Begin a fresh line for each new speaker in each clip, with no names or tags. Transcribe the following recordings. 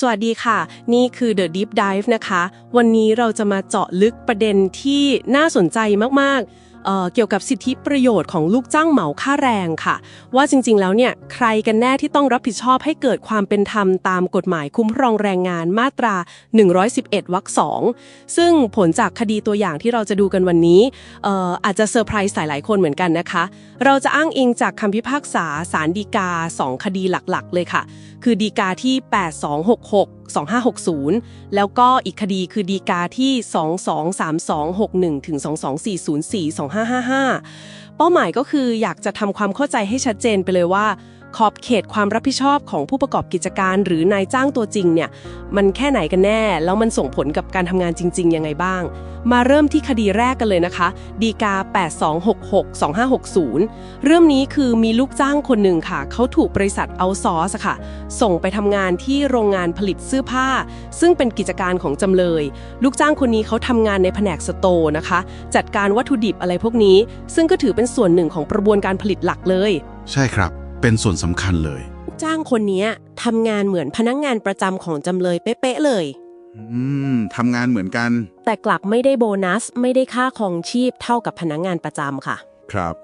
สวัสดีค่ะ นี่คือ The Deep Dive นะคะ วันนี้เราจะมาเจาะลึกประเด็นที่น่าสนใจมาก ๆ เเกี่ยวกับสิทธิประโยชน์ของลูกจ้างเหมาค่าแรงค่ะ ว่าจริงๆแล้วเนี่ยใครกันแน่ที่ต้องรับผิดชอบให้เกิดความเป็นธรรมตามกฎหมายคุ้มครองแรงงานมาตรา 111วรรคสองซึ่งผลจากคดีตัวอย่างที่เราจะดูกันวันนี้อออาจจะเซอร์ไพรส์หลายๆคนเหมือนกันนะคะ เราจะอ้างอิงจากคำพิพากษาสารดีกา 2 คดีหลักๆ เลยค่ะ คือดีกาที่ 8266 2560 แล้วก็อีกคดีคือดีกาที่ 223261ถึง22404 2555 เป้าหมายก็คืออยากจะทำความเข้าใจให้ชัดเจนไปเลยว่า ขอบเขตความรับผิดชอบของผู้ประกอบกิจการหรือนายจ้างตัวจริงเนี่ยมันแค่ไหนกันแน่ แล้วมันส่งผลกับการทำงานจริง ๆ ยังไงบ้าง มาเริ่มที่คดีแรกกันเลยนะคะดีกา 8266-2560 เรื่องนี้คือมีลูกจ้างคนหนึ่งค่ะ เขาถูกบริษัทเอาซอร์สค่ะ ส่งไปทำงานที่โรงงานผลิตเสื้อผ้า ซึ่งเป็นกิจการของจำเลย ลูกจ้างคนนี้เขาทำงานในแผนกสโตนะคะ จัดการวัตถุดิบอะไรพวกนี้ ซึ่งก็ถือเป็นส่วนหนึ่งของกระบวนการผลิตหลักเลย
ใช่ครับ เป็นส่วนสำคัญเลย
จ้างคนนี้ทำงานเหมือนพนักงานประจำของจำเลยเป๊ะๆเลย
อืมทำงานเหมือนกัน
แต่กลับไม่ได้โบนัส ไม่ได้ค่าครองชีพเท่ากับพนักงานประจำค่ะ
ครับ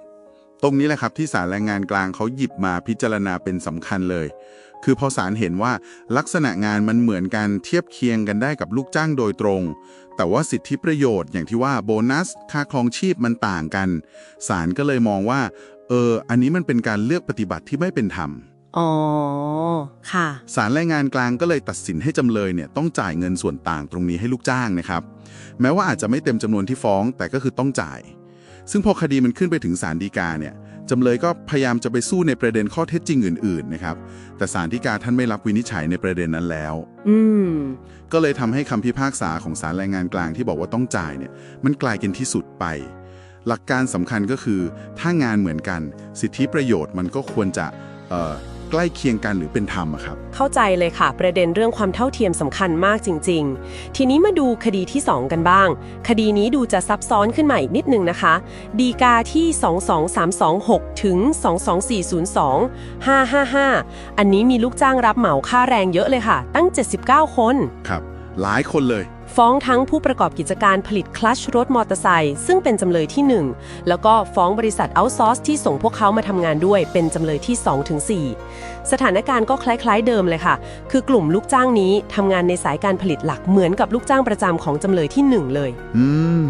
ตรงนี้แหละครับที่ศาลแรงงานกลางเขาหยิบมาพิจารณาเป็นสำคัญเลย คือพอศาลเห็นว่าลักษณะงานมันเหมือนกันเทียบเคียงกันได้กับลูกจ้างโดยตรง แต่ว่าสิทธิประโยชน์อย่างที่ว่าโบนัส ค่าครองชีพมันต่างกันศาลก็เลยมองว่า เออ อันนี้มันเป็นการเลือกปฏิบัติที่ไม่เป็นธรรม
อ๋อ ค่ะ
ศาลแรงงานกลางก็เลยตัดสินให้จำเลยเนี่ยต้องจ่ายเงินส่วนต่างตรงนี้ให้ลูกจ้างนะครับ แม้ว่าอาจจะไม่เต็มจำนวนที่ฟ้องแต่ก็คือต้องจ่าย ซึ่งพอคดีมันขึ้นไปถึงศาลฎีกาเนี่ยจำเลยก็พยายามจะไปสู้ในประเด็นข้อเท็จจริงอื่น ๆ นะครับ แต่ศาลฎีกาท่านไม่รับวินิจฉัยในประเด็นนั้นแล้ว
อืม
ก็เลยทำให้คำพิพากษาของศาลแรงงานกลางที่บอกว่าต้องจ่ายเนี่ย มันกลายเป็นที่สุดไป หลักการสำคัญก็คือ ถ้างานเหมือนกัน สิทธิประโยชน์มันก็ควรจะเอ่อใกล้เคียงกันหรือเป็นธรรมอะครับ
เข้าใจเลยค่ะ ประเด็นเรื่องความเท่าเทียมสำคัญมากจริง ๆ ทีนี้มาดูคดีที่ 2 กันบ้าง คดีนี้ดูจะซับซ้อนขึ้นมาอีกนิดนึงนะคะ ดีกาที่ 22326 ถึง 22402 555 อันนี้มีลูกจ้างรับเหมาค่าแรงเยอะเลยค่ะ ตั้ง 79 คน
ครับ หลายคนเลย
ฟ้องทั้งผู้ประกอบกิจการผลิตคลัชรถมอเตอร์ไซค์ซึ่งเป็นจำเลยที่ 1 แล้วก็ฟ้องบริษัทเอาซอร์สที่ส่งพวกเขามาทำงานด้วยเป็นจำเลยที่ 2-4 สถานการณ์ก็คล้ายๆเดิมเลยค่ะ คือกลุ่มลูกจ้างนี้ทำงานในสายการผลิตหลักเหมือนกับลูกจ้างประจำของจำเลยที่ 1 เลย
อืม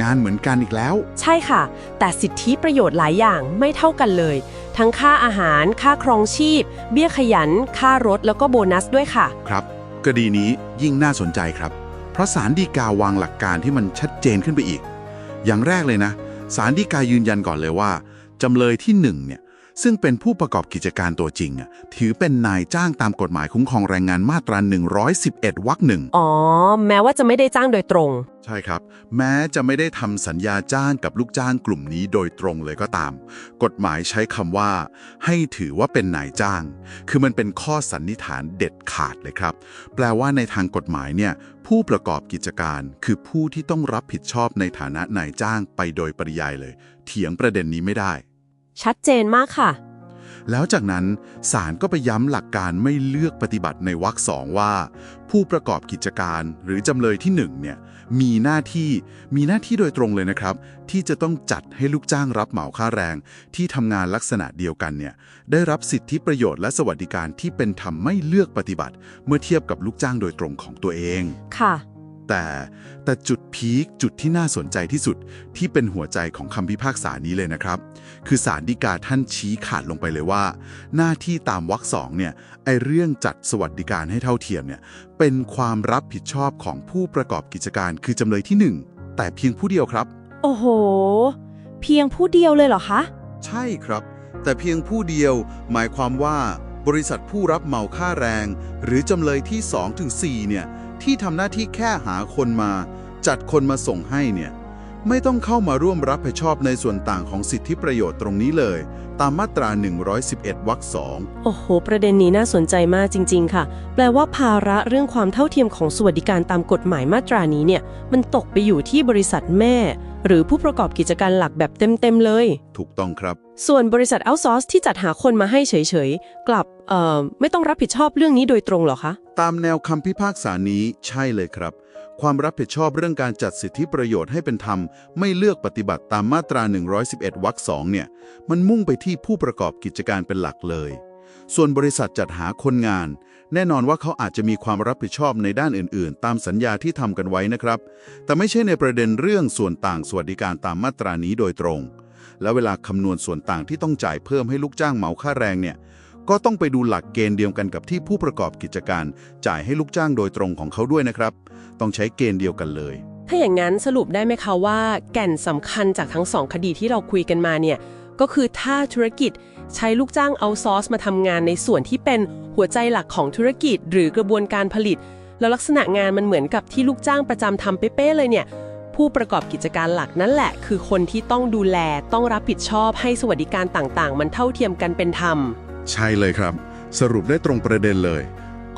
งานเหมือนกันอีกแล้ว
ใช่ค่ะ แต่สิทธิประโยชน์หลายอย่างไม่เท่ากันเลย ทั้งค่าอาหาร ค่าครองชีพ เบี้ยขยัน ค่ารถแล้วก็โบนัสด้วยค่ะ
ครับคดีนี้ยิ่งน่าสนใจครับ เพราะสารดีกาวางหลักการที่มันชัดเจนขึ้นไปอีก อย่างแรกเลยนะสารดีกายืนยันก่อนเลยว่า จำเลยที่หนึ่งเนี่ย ซึ่งเป็นผู้ประกอบกิจการตัวจริงอะถือเป็นนายจ้างตามกฎหมายคุ้มครองแรงงานมาตรา 111 วรรคหนึ่ง
อ๋อ แม้ว่าจะไม่ได้จ้างโดยตรง
ใช่ครับ แม้จะไม่ได้ทำสัญญาจ้างกับลูกจ้างกลุ่มนี้โดยตรงเลยก็ตาม กฎหมายใช้คำว่า ให้ถือว่าเป็นนายจ้าง คือมันเป็นข้อสันนิษฐานเด็ดขาดเลยครับ แปลว่าในทางกฎหมายเนี่ยผู้ประกอบกิจการคือผู้ที่ต้องรับผิดชอบในฐานะนายจ้างไปโดยปริยายเลย เถียงประเด็นนี้ไม่ได้
ชัดเจนมากค่ะ
แล้วจากนั้นศาลก็ไปย้ำหลักการไม่เลือกปฏิบัติในวรรคสองว่า ผู้ประกอบกิจการหรือจำเลยที่หนึ่งเนี่ยมีหน้าที่มีหน้าที่โดยตรงเลยนะครับ ที่จะต้องจัดให้ลูกจ้างรับเหมาค่าแรง ที่ทำงานลักษณะเดียวกันเนี่ยได้รับสิทธิประโยชน์และสวัสดิการที่เป็นธรรมไม่เลือกปฏิบัติ เมื่อเทียบกับลูกจ้างโดยตรงของตัวเอง
ค่ะ
แต่แต่จุดพีคจุดที่น่าสนใจที่สุดที่เป็นหัวใจของคำพิพากษานี้เลยนะครับ คือศาลฎีกาท่านชี้ขาดลงไปเลยว่า หน้าที่ตามวรรคสองเนี่ยไอเรื่องจัดสวัสดิการให้เท่าเทียมเนี่ยเป็นความรับผิดชอบของผู้ประกอบกิจการคือจำเลยที่หนึ่งแต่เพียงผู้เดียวครับ
โอ้โห เพียงผู้เดียวเลยเหรอคะ
ใช่ครับ แต่เพียงผู้เดียวหมายความว่าบริษัทผู้รับเหมาค่าแรง หรือจำเลยที่2ถึง4เนี่ย ที่ทำหน้าที่แค่หาคนมา จัดคนมาส่งให้เนี่ย ไม่ต้องเข้ามาร่วมรับผิดชอบในส่วนต่างของสิทธิประโยชน์ตรงนี้เลย ตามมาตรา 111วรรคสอง
โอ้โห ประเด็นนี้น่าสนใจมากจริง ๆ ค่ะ แปลว่าภาระเรื่องความเท่าเทียมของสวัสดิการตามกฎหมายมาตรานี้เนี่ย มันตกไปอยู่ที่บริษัทแม่ หรือผู้ประกอบกิจการหลักแบบเต็ม ๆ เลย
ถูกต้องครับ
ส่วนบริษัทเอาซอร์สที่จัดหาคนมาให้เฉย ๆ กลับเอ่อไม่ต้องรับผิดชอบเรื่องนี้โดยตรงเหรอคะ
ตามแนวคำพิพากษานี้ใช่เลยครับ ความรับผิดชอบเรื่องการจัดสิทธิประโยชน์ให้เป็นธรรม ไม่เลือกปฏิบัติตามมาตรา 111วรรคสองเนี่ย มันมุ่งไปที่ผู้ประกอบกิจการเป็นหลักเลย ส่วนบริษัทจัดหาคนงาน แน่นอนว่าเขาอาจจะมีความรับผิดชอบในด้านอื่น ๆ ตามสัญญาที่ทำกันไว้นะครับ แต่ไม่ใช่ในประเด็นเรื่องส่วนต่างสวัสดิการตามมาตรานี้โดยตรง แล้วเวลาคำนวณส่วนต่างที่ต้องจ่ายเพิ่มให้ลูกจ้างเหมาค่าแรงเนี่ยก็ต้องไปดูหลักเกณฑ์เดียวกันกับที่ผู้ประกอบกิจการ จ่ายให้ลูกจ้างโดยตรงของเขาด้วยนะครับ ต้องใช้เกณฑ์เดียวกันเลย
ถ้าอย่างนั้นสรุปได้ไหมคะว่า แก่นสำคัญจากทั้งสองคดีที่เราคุยกันมาเนี่ยก็คือถ้าธุรกิจ ใช้ลูกจ้างเอาซอร์สมาทำงานในส่วนที่เป็นหัวใจหลักของธุรกิจ หรือกระบวนการผลิต แล้วลักษณะงานมันเหมือนกับที่ลูกจ้างประจำทำเป๊ะๆเลยเนี่ย ผู้ประกอบกิจการหลักนั่นแหละ คือคนที่ต้องดูแลต้องรับผิดชอบให้สวัสดิการต่างๆ มันเท่าเทียมกันเป็นธรรม
ใช่เลยครับ สรุปได้ตรงประเด็นเลย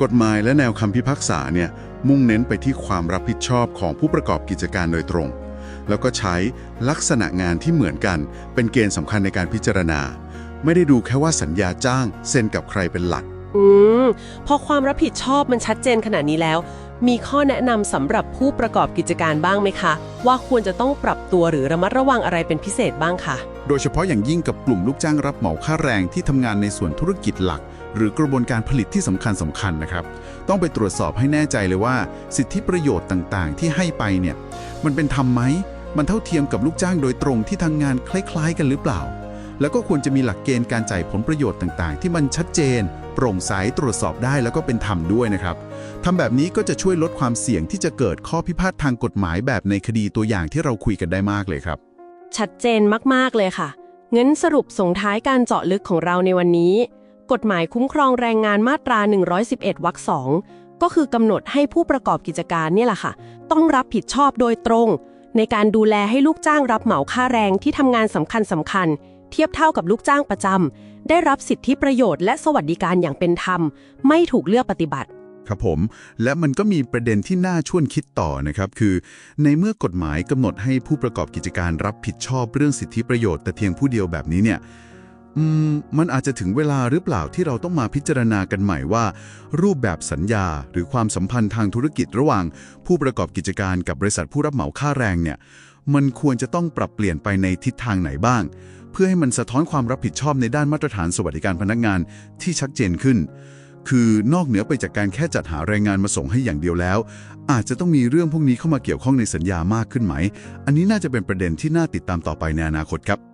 กฎหมายและแนวคำพิพากษาเนี่ยมุ่งเน้นไปที่ความรับผิดชอบของผู้ประกอบกิจการโดยตรง แล้วก็ใช้ลักษณะงานที่เหมือนกัน เป็นเกณฑ์สำคัญในการพิจารณา ไม่ได้ดูแค่ว่าสัญญาจ้างเซ็นกับใครเป็นหลัก
อืม พอความรับผิดชอบมันชัดเจนขนาดนี้แล้ว มีข้อแนะนำสำหรับผู้ประกอบกิจการบ้างไหมคะ ว่าควรจะต้องปรับตัวหรือระมัดระวังอะไรเป็นพิเศษบ้างคะ
โดยเฉพาะอย่างยิ่งกับกลุ่มลูกจ้างรับเหมาค่าแรงที่ทำงานในส่วนธุรกิจหลัก หรือกระบวนการผลิตที่สำคัญสำคัญนะครับ ต้องไปตรวจสอบให้แน่ใจเลยว่า สิทธิประโยชน์ต่างๆ ที่ให้ไปเนี่ย มันเป็นธรรมไหมมันเท่าเทียมกับลูกจ้างโดยตรงที่ทำงานคล้าย ๆ กันหรือเปล่า แล้วก็ควรจะมีหลักเกณฑ์การจ่ายผลประโยชน์ต่างๆ ที่มันชัดเจน โปร่งใสตรวจสอบได้แล้วก็เป็นธรรมด้วยนะครับทำแบบนี้ก็จะช่วยลดความเสี่ยงที่จะเกิดข้อพิพาททางกฎหมายแบบในคดีตัวอย่างที่เราคุยกันได้มากเลยครับ
ชัดเจนมากๆเลยค่ะงั้นสรุปส่งท้ายการเจาะลึกของเราในวันนี้ กฎหมายคุ้มครองแรงงานมาตรา 111 วรรคสองก็คือกำหนดให้ผู้ประกอบกิจการเนี่ยแหละค่ะ ต้องรับผิดชอบโดยตรง ในการดูแลให้ลูกจ้างรับเหมาค่าแรงที่ทำงานสำคัญสำคัญ เทียบเท่ากับลูกจ้างประจำได้รับสิทธิประโยชน์และสวัสดิการอย่างเป็นธรรม ไม่ถูกเลือกปฏิบัติ
ครับผม และมันก็มีประเด็นที่น่าชวนคิดต่อนะครับ คือ ในเมื่อกฎหมายกำหนดให้ผู้ประกอบกิจการรับผิดชอบเรื่องสิทธิประโยชน์แต่เพียงผู้เดียวแบบนี้เนี่ยอืมมันอาจจะถึงเวลาหรือเปล่าที่เราต้องมาพิจารณากันใหม่ว่า รูปแบบสัญญาหรือความสัมพันธ์ทางธุรกิจระหว่าง ผู้ประกอบกิจการกับบริษัทผู้รับเหมาค่าแรงเนี่ย มันควรจะต้องปรับเปลี่ยนไปในทิศทางไหนบ้าง เพื่อให้มันสะท้อนความรับผิดชอบในด้านมาตรฐานสวัสดิการพนักงานที่ชัดเจนขึ้น คือนอกเหนือไปจากการแค่จัดหาแรงงานมาส่งให้อย่างเดียวแล้ว อาจจะต้องมีเรื่องพวกนี้เข้ามาเกี่ยวข้องในสัญญามากขึ้นไหม อันนี้น่าจะเป็นประเด็นที่น่าติดตามต่อไปในอนาคตครับ